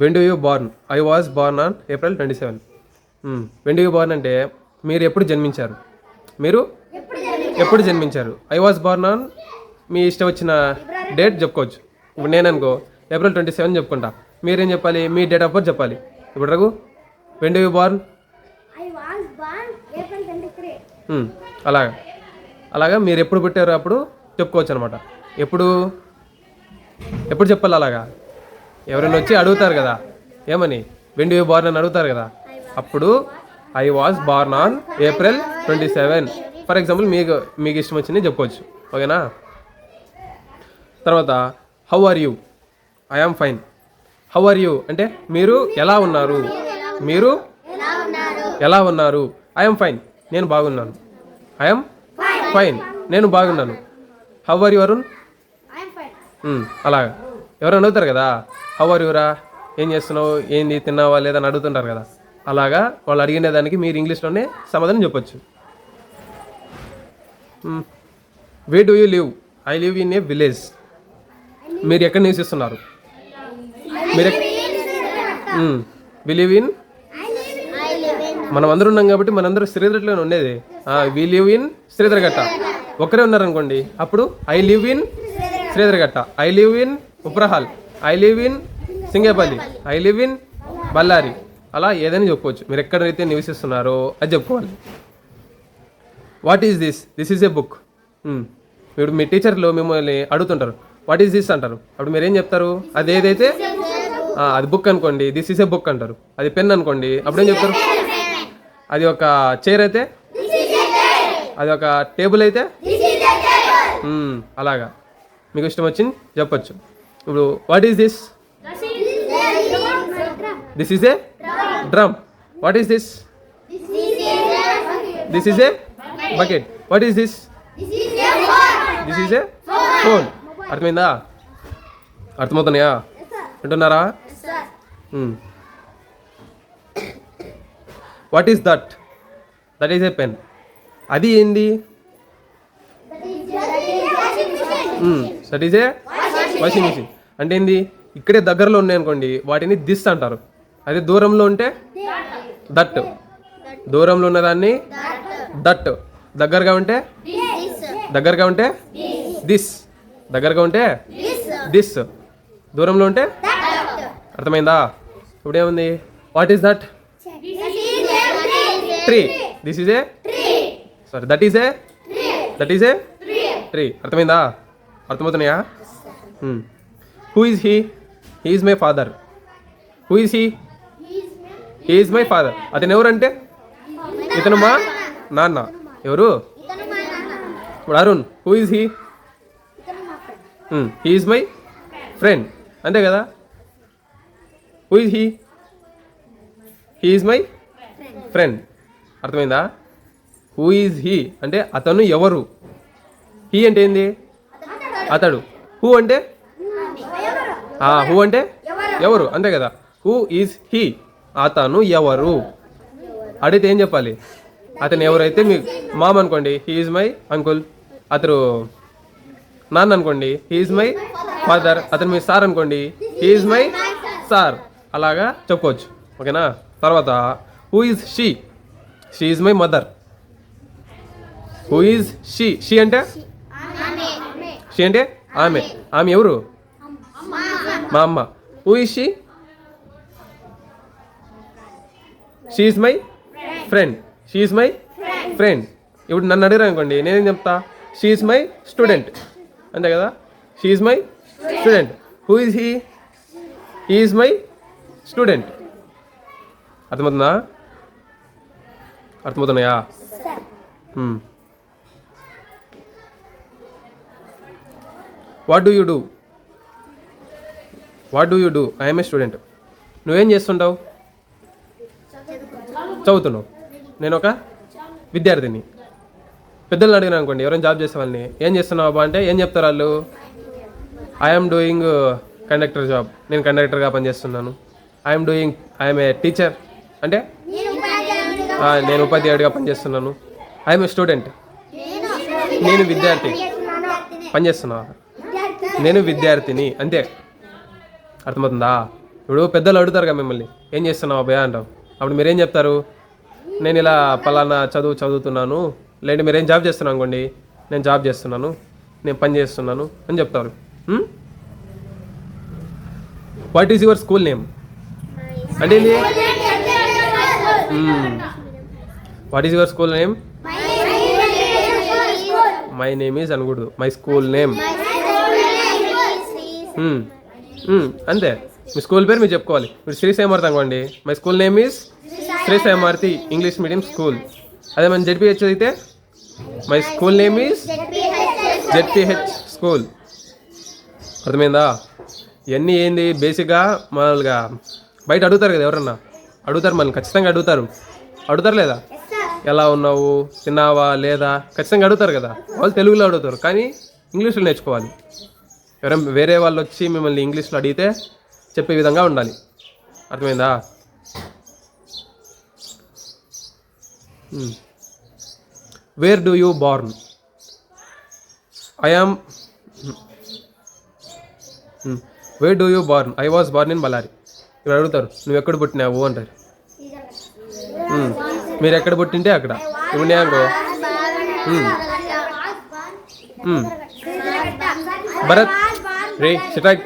When do you born I was born on April twenty seven when do you born అంటే మీరు ఎప్పుడు జన్మించారు? మీరు? ఎప్పుడు జన్మించారు? ఐ వాజ్ బార్న్ ఆన్ మీ ఇష్టం వచ్చిన డేట్ చెప్పుకోవచ్చు. ఇప్పుడు నేను అనుకో ఏప్రిల్ ట్వంటీ సెవెన్ చెప్పుకుంటా. మీరేం చెప్పాలి? మీ డేట్ ఆఫ్ బర్త్ చెప్పాలి. ఇప్పుడు Raghu when do you born I was born April 23. మ్మ్. అలాగా. అలాగా మీరు ఎప్పుడు పుట్టారో అప్పుడు చెప్పుకోవచ్చు అనమాట ఎప్పుడు? ఎప్పుడు చెప్పాలి అలాగా? ఎవరైనా వచ్చి అడుగుతారు కదా. ఏమని? వెండి బార్న్ అని అడుగుతారు కదా. అప్పుడు I was born on April twenty seven for example మీకు మీకు ఇష్టం వచ్చింది చెప్పవచ్చు ఓకేనా? తర్వాత how are you I am fine how are you అంటే మీరు ఎలా ఉన్నారు? మీరు ఎలా ఉన్నారు? ఐఎమ్ ఫైన్ నేను బాగున్నాను. ఐఎమ్ ఫైన్ నేను బాగున్నాను. హౌ ఆర్ యు అరుణ్ అలాగా. ఎవరైనా అడుగుతారు కదా. హౌ యురా ఏం చేస్తున్నావు? ఏంది? తిన్నావా? లేదని అని అడుగుతుంటారు కదా. అలాగా వాళ్ళు అడిగిన దానికి మీరు ఇంగ్లీష్లోనే సమాధానం చెప్పొచ్చు. Where do you live I live in a village మీరు ఎక్కడ నివసిస్తున్నారు? మీరు వి లివ్ ఇన్ మనం అందరూ ఉన్నాం కాబట్టి మనందరూ శ్రీధరట్లోనే ఉండేది. వి లివ్ ఇన్ శ్రీధరగట్ట ఒకరే ఉన్నారనుకోండి. అప్పుడు I live in Sridharagatta I live in Uprahal I live in Singepalli. I live in Ballari. అలా ఏదైనా చెప్పుకోవచ్చు మీరు ఎక్కడైతే నివసిస్తున్నారో అది చెప్పుకోవాలి. What is this this is a book ఇప్పుడు మీ టీచర్లు మిమ్మల్ని అడుగుతుంటారు. వాట్ ఈస్ దిస్ అంటారు. అప్పుడు మీరు ఏం చెప్తారు? అది ఏదైతే? అది బుక్ అనుకోండి. దిస్ ఈస్ ఏ బుక్ అంటారు. అది పెన్ అనుకోండి. అప్పుడు ఏం చెప్తారు? అది ఒక చైర్ అయితే? అది ఒక టేబుల్ అయితే? మ్మ్, అలాగా. మీకు ఇష్టం వచ్చింది? చెప్పొచ్చు. ఇప్పుడు what is this this is a drum what is this this is a bucket what is this this is a phone అర్థమైందా? అర్థమవుతున్నాయా? వింటున్నారా? What is that that is a pen అది ఏంది? That is a washing machine అంటే ఏంది? ఇక్కడే దగ్గరలో ఉన్నాయి అనుకోండి వాటిని దిస్ అంటారు. అదే దూరంలో ఉంటే దట్ దూరంలో ఉన్నదాన్ని దట్ దగ్గరగా ఉంటే దగ్గరగా ఉంటే దిస్ దగ్గరగా ఉంటే దిస్ దూరంలో ఉంటే అర్థమైందా? ఇప్పుడు ఏముంది what is that tree this is a sorry that is a that is a tree అర్థమైందా? అర్థమవుతున్నాయా? Hmm. Who is he he is my father who is he he is my father అతను ఎవరంటే? ఇతను మా నాన్న. ఎవరు? ఇప్పుడు Arun. Who is he he is my friend అంతే కదా? Who is he he is my friend అర్థమైందా? హూ ఈజ్ హీ అంటే అతను ఎవరు? హీ అంటే ఏంది? అతడు. హూ అంటే? హూ అంటే? ఎవరు? అంతే కదా. హూ ఈజ్ హీ అతను ఎవరు? అడిగితే ఏం చెప్పాలి? అతను ఎవరైతే మీ మామ అనుకోండి హీ ఈజ్ మై అంకుల్ అతను నాన్న అనుకోండి హీ ఈజ్ మై ఫాదర్ అతను మీ సార్ అనుకోండి హీ ఈజ్ మై సార్ అలాగా చెప్పుకోవచ్చు. ఓకేనా? తర్వాత who is she she is my mother who is she she అంటే? షీ అంటే? ఆమె. ఆమె ఎవరు? మా అమ్మ who is she she is my friend she is my friend ఇప్పుడు నన్ను అడిగారు అనుకోండి నేనేం చెప్తా? షీ ఈజ్ మై స్టూడెంట్ అంతే కదా? She is my student who is he he is my student అర్థమవుతుందా? అర్థమవుతున్నాయా? What do you do what do you do I'm a student నువ్వేం చేస్తుంటావు? చదువుతున్నావు. నేను ఒక విద్యార్థిని. పెద్దలను అడిగిన అనుకోండి ఎవరైనా జాబ్ చేసే వాళ్ళని ఏం చేస్తున్నావు అబ్బా? అంటే ఏం చెప్తారు వాళ్ళు? ఐఎమ్ డూయింగ్ కండక్టర్ జాబ్ నేను కండక్టర్గా పనిచేస్తున్నాను. I'm doing I'm a teacher అంటే నేను ఉపాధ్యాయుడిగా పనిచేస్తున్నాను. ఐఎమ్ ఏ స్టూడెంట్ నేను విద్యార్థి. పనిచేస్తున్నావా? నేను విద్యార్థిని. అంతే. అర్థమవుతుందా? ఇప్పుడు పెద్దలు అడుగుతారు కదా మిమ్మల్ని ఏం చేస్తున్నావు అబ్బాయి అంటావు అప్పుడు మీరేం చెప్తారు? నేను ఇలా పలానా చదువు చదువుతున్నాను. లేదంటే మీరేం జాబ్ చేస్తున్నాను అనుకోండి నేను జాబ్ చేస్తున్నాను నేను పని చేస్తున్నాను అని చెప్తారు. What is your school name అంటే what is your school name my name is అనకూడదు మై స్కూల్ నేమ్ అంతే. మీ స్కూల్ పేరు మీరు చెప్పుకోవాలి. మీరు శ్రీ సాయిమార్తి అనుకోండి my school name is Shri Saimarthi English medium school అదే మన జెడ్పిహెచ్ అయితే my school name is ZPH school అర్థమైందా? ఇవన్నీ ఏంది? బేసిక్గా మామూలుగా. బయట అడుగుతారు కదా ఎవరన్నా? అడుగుతారు మనల్ని. ఖచ్చితంగా అడుగుతారు. అడుగుతారు లేదా? ఎలా ఉన్నావు? తిన్నావా? లేదా? ఖచ్చితంగా అడుగుతారు కదా. వాళ్ళు తెలుగులో అడుగుతారు. కానీ ఇంగ్లీష్లో నేర్చుకోవాలి. ఎవరైనా వేరే వాళ్ళు వచ్చి మిమ్మల్ని ఇంగ్లీష్లో అడిగితే చెప్పే విధంగా ఉండాలి. అర్థమైందా? Where do you born I am where do you born I was born in Ballari ఇప్పుడు అడుగుతారు నువ్వు ఎక్కడ పుట్టినావు? అంటారు. Hmm. మీరు ఎక్కడ పుట్టింటే అక్కడ. ఇప్పుడు నేను. భరత్ రే సిటాక్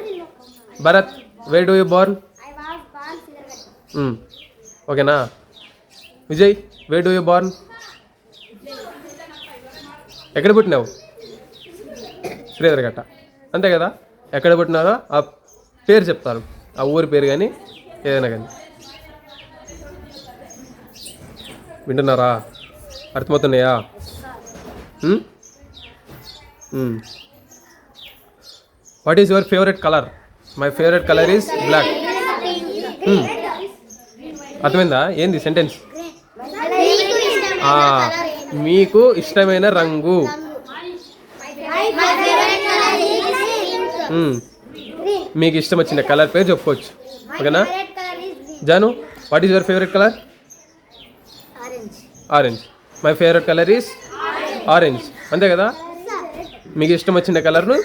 Bharat where do you born ఓకేనా Vijay where do you born ఎక్కడ పుట్టినావు? శ్రీధర్ గట్ట అంతే కదా? ఎక్కడ పుట్టినారో ఆ పేరు చెప్తారు. ఆ ఊరి పేరు కానీ ఏదైనా కానీ వింటున్నారా? అర్థమవుతున్నాయా? Hmm? Hmm. What is your favourite colour my favourite colour is black అర్థమైందా? ఏంది సెంటెన్స్ ah, మీకు ఇష్టమైన రంగు. Hmm. మీకు ఇష్టం వచ్చిన కలర్ పేరు చెప్పుకోవచ్చు. ఓకేనా? Janu what is your favourite colour orange my favourite colour is orange అంతే కదా? మీకు ఇష్టం వచ్చిన కలర్ను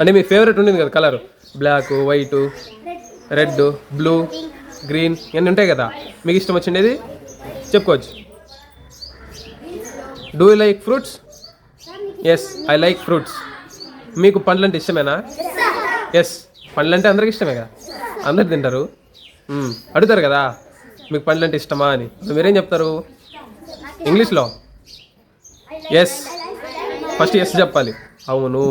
అంటే మీ ఫేవరెట్ ఉండింది కదా colour black white red blue green ఇవన్నీ ఉంటాయి కదా. మీకు ఇష్టం వచ్చిండేది? చెప్పుకోవచ్చు. Do you like fruits yes I like fruits మీకు పండ్లు అంటే ఇష్టమేనా? ఎస్ పండ్లు అంటే అందరికి ఇష్టమే కదా. అందరు తింటారు. అడుగుతారు కదా మీకు పండ్లు అంటే ఇష్టమా అని. మీరేం చెప్తారు? ఇంగ్లీష్లో ఎస్ ఫస్ట్ ఎస్ చెప్పాలి. అవును.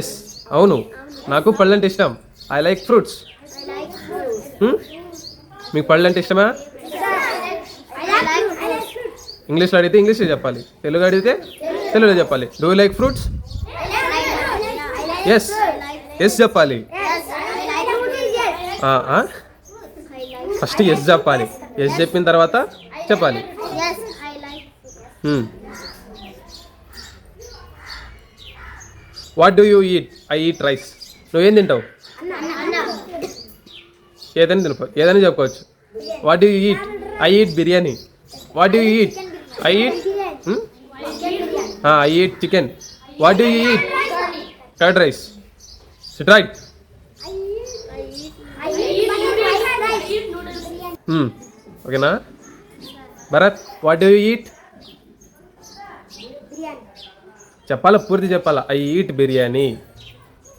ఎస్ అవును. నాకు పళ్ళు అంటే ఇష్టం. ఐ లైక్ ఫ్రూట్స్ మీకు పళ్ళు అంటే ఇష్టమా? ఇంగ్లీష్లో అడిగితే ఇంగ్లీష్లో చెప్పాలి. తెలుగు అడిగితే తెలుగులో చెప్పాలి. Do like fruits yes yes చెప్పాలి. Ah, ah. ఫస్ట్ ఎస్ చెప్పాలి. ఎస్ చెప్పిన తర్వాత చెప్పాలి. What do you eat I eat rice. నువ్వేం తింటావు? ఏదైనా తినపో ఏదైనా చెప్పుకోవచ్చు. What do you eat I eat biryani. What do you eat I eat I eat chicken what do you eat curd rice sit right ఓకేనా Bharat what do you eat చెప్పాలా? పూర్తి చెప్పాలా? I eat biryani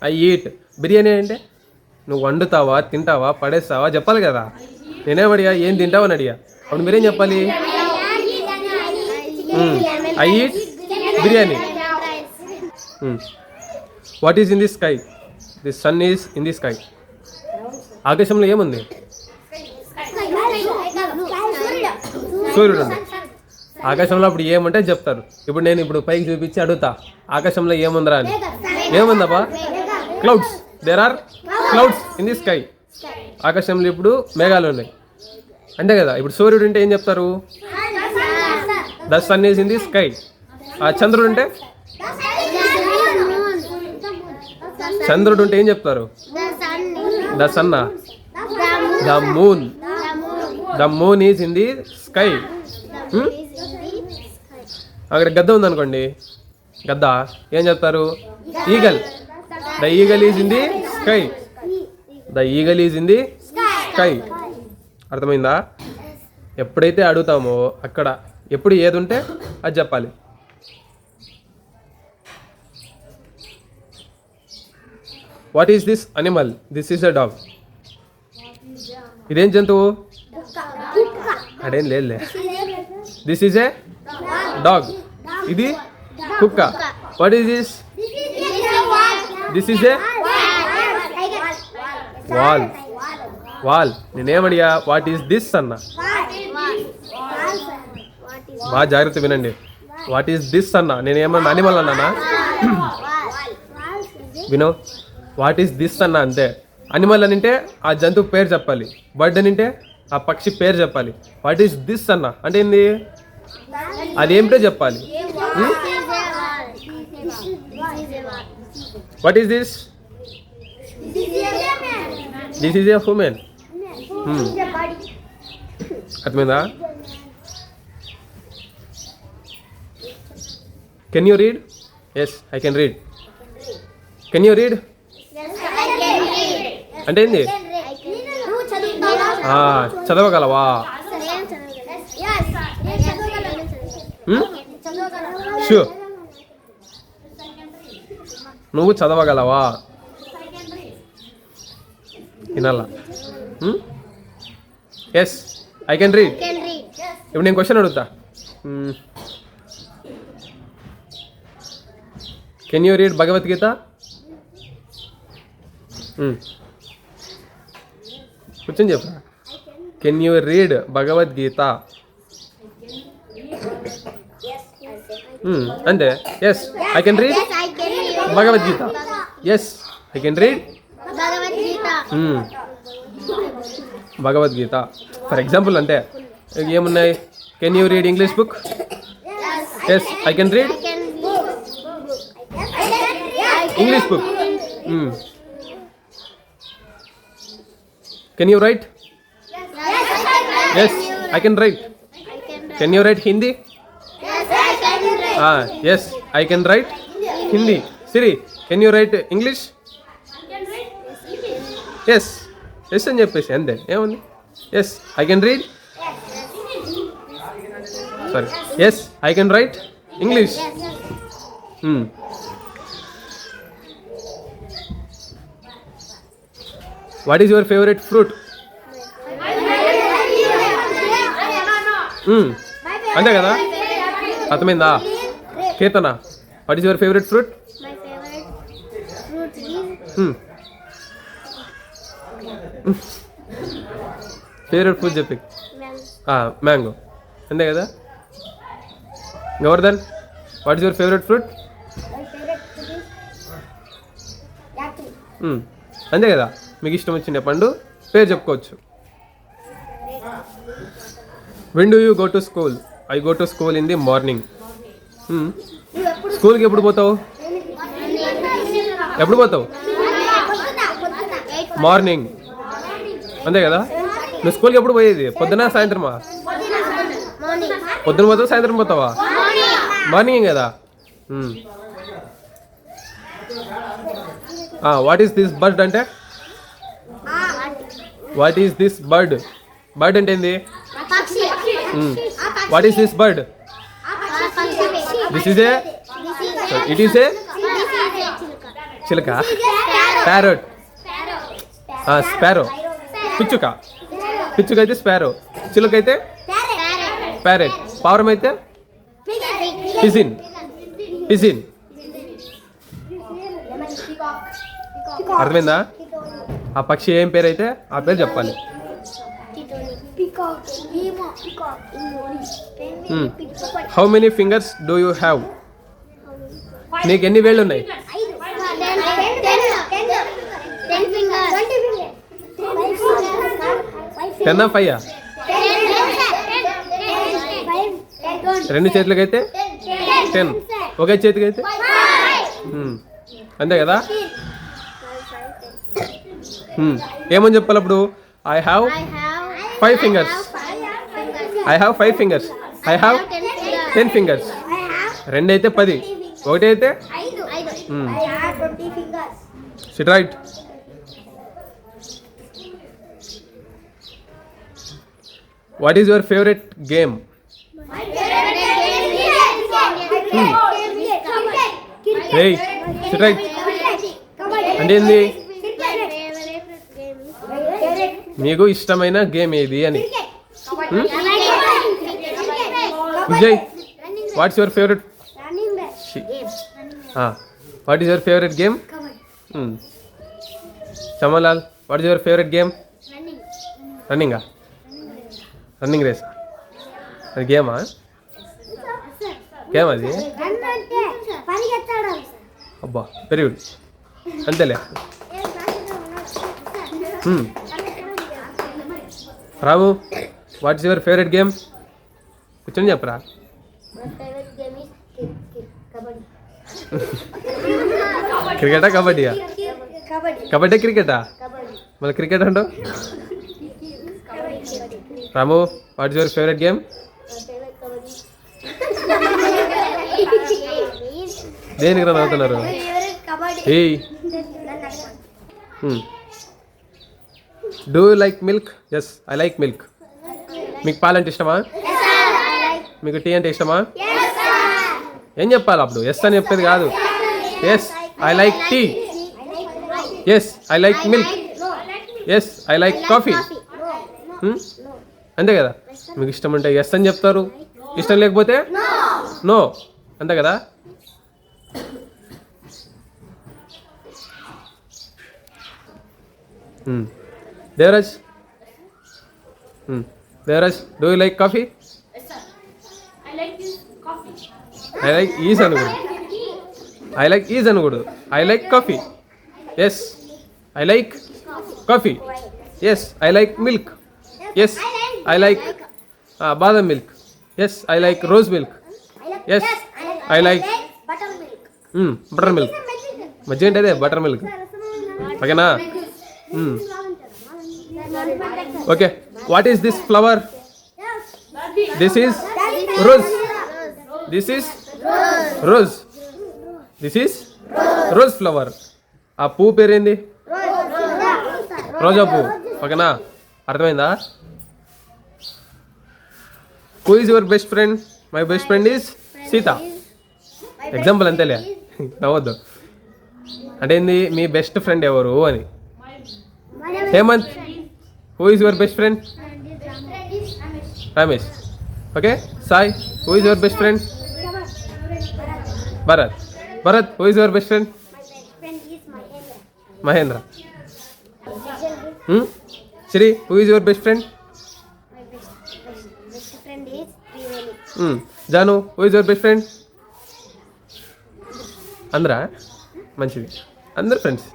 I eat. Biryani అంటే నువ్వు వండుతావా తింటావా పడేస్తావా? చెప్పాలి కదా. నేనే పడియా ఏం తింటావని అడిగా. అప్పుడు మీరేం చెప్పాలి? I eat biryani. What is in the sky? The sun is in the sky. ఆకాశంలో ఏముంది? సూర్యుడు. ఉంది ఆకాశంలో అప్పుడు ఏమంటే చెప్తారు. ఇప్పుడు నేను ఇప్పుడు పైకి చూపించి అడుగుతా. ఆకాశంలో ఏముందిరా అని. ఏముందబ్బా? Clouds there are clouds in the sky ఆకాశంలో ఇప్పుడు మేఘాలు ఉన్నాయి. అంతే కదా? ఇప్పుడు సూర్యుడు ఉంటే ఏం చెప్తారు? The sun is in the sky ఆ చంద్రుడు ఉంటే? చంద్రుడు ఉంటే ఏం చెప్తారు? The sun the moon the moon is in the sky అక్కడ గద్ద ఉందనుకోండి. గద్ద ఏం చెప్తారు? Eagle the eagle is in the sky the eagle is in the sky అర్థమైందా? ఎప్పుడైతే అడుగుతామో అక్కడ ఎప్పుడు ఏది ఉంటే అది చెప్పాలి. What is this animal this is a dog ఇదేం జంతువు? అడేం లేదులే. దిస్ ఈజ్ ఏ డాగ్ ఇది కుక్క. What is this this is a wall wall నేనేమడిగా? What is this అన్న? బాగా జాగ్రత్త వినండి. వాట్ ఈస్ దిస్ అన్న? నేనేమన్నా అనిమల్ అన్నానా? వినో? వాట్ ఈస్ దిస్ అన్న? అంతే. అనిమల్ అని అంటే ఆ జంతువు పేరు చెప్పాలి. బర్డ్ అని అంటే ఆ పక్షి పేరు చెప్పాలి. వాట్ ఈస్ దిస్ అన్న? అంటే ఏంది? అదేమిటో చెప్పాలి? What is this this is a human అర్థమైందా? Can you read yes I can read can you read అంటే ఏంది? చదవగలవా? షూర్ నువ్వు చదవగలవా? వినాలా? ఎస్ ఐ కెన్ రీడ్ ఇప్పుడు నేను క్వశ్చన్ అడుగుతా. Can you read Bhagavad Gita. కూర్చొని చెప్పు. కెన్ యూ రీడ్ భగవద్గీత అంతే. Yes I can read Bhagavad Gita. Yes I can read Hmm. Bhagavad Gita. For example అంటే ఏమున్నాయి? Can you read English book yes I can read English book can you write yes I can write can you write Hindi yes I can write Hindi Siri can you write English yes yes అని చెప్పేసి అంతే. ఏముంది? Yes I can read sorry yes I can write English what is your favourite fruit అంతే కదా? అర్థమైందా? Keerthana. What is your favourite fruit favourite fruit చెప్పి. Mango అంతే కదా? Govardhan what is your favourite fruit. అంతే కదా? మీకు ఇష్టం వచ్చిన పండు పేరు చెప్పుకోవచ్చు. When do you go to school I go to school in the morning స్కూల్కి ఎప్పుడు పోతావు? ఎప్పుడు పోతావు? మార్నింగ్. అంతే కదా? నువ్వు స్కూల్కి ఎప్పుడు పోయేది? పొద్దున సాయంత్రమా? పొద్దున పోతావు సాయంత్రం పోతావా? మార్నింగ్ కదా? వాట్ ఈస్ దిస్ బర్డ్ అంటే? What is this bird bird అంటే ఏంది? What is this bird this is a it is a చిలక. Parrot sparrow. పిచ్చుక. పిచ్చుక అయితే స్పారో. చిలుక అయితే ప్యారెట్. పావురం అయితే పిజిన్ పిజిన్ అర్థమైందా? ఆ పక్షి ఏం పేరు అయితే ఆ పేరు చెప్పాలి. How many fingers do you have నీకు ఎన్ని వేళ్ళు ఉన్నాయి టెన్ ఫైవ్. రెండు చేతులకైతే టెన్ ఒకే చేతికైతే. అంతే కదా. ఏమని చెప్పాలి అప్పుడు I have five fingers. I have five fingers I have. Ten fingers రెండు అయితే పది ఒకటి అయితే. Sit right what is your favourite game Hey, sit right. అంటే ఏంది? మీకు ఇష్టమైన గేమ్ ఏది అని? Vijay what's your favourite what is your favourite game. Chamalal what is your favourite game రన్నింగా running race అది గేమా? గేమ్ అది? అబ్బా వెరీ గుడ్ అంతేలే. Hmm. Ramu what's your favourite game కూర్చొని చెప్పరా? క్రికెటా కబడ్డీయా? కబడ్డీ. క్రికెటా మళ్ళీ క్రికెట్ అంటావు? Ramu what's your favourite game? దేనికి రా నవ్వుతున్నారు? ఏయ్. Do like milk yes I like milk మీకు పాలంటే ఇష్టమా? మీకు టీ అంటే ఇష్టమా? ఏం చెప్పాలి అప్పుడు? ఎస్ అని చెప్పేది కాదు. Yes I like tea yes I like milk yes I like coffee? అంతే కదా? మీకు ఇష్టం ఉంటే ఎస్ అని చెప్తారు. ఇష్టం లేకపోతే నో అంతే కదా. Devaraj. Devaraj do you like coffee I like is అనకూడదు ఐ లైక్ ఈజ్ అనకూడదు I like coffee yes I like coffee yes I like milk yes I like badam milk yes I like rose milk yes I like butter milk మధ్య అంటే అదే butter milk ఓకేనా okay what is this flower this is rose this is rose this is rose flower ఆ పువ్వు పేరేంది? రోజా పువ్వు. ఓకేనా అర్థమైందా? Who is your best friend my best friend is Sita example అంతేలే. నవ్వద్దు అంటే ఏంది? మీ బెస్ట్ ఫ్రెండ్ ఎవరు అని. Hemanth who is your best friend Ramesh okay Sai who is your best friend Bharat Bharat who is your best friend Mahendra Hmm? Sri who is your best friend Janu who is your best friend అందరా మంచిది అందరు friends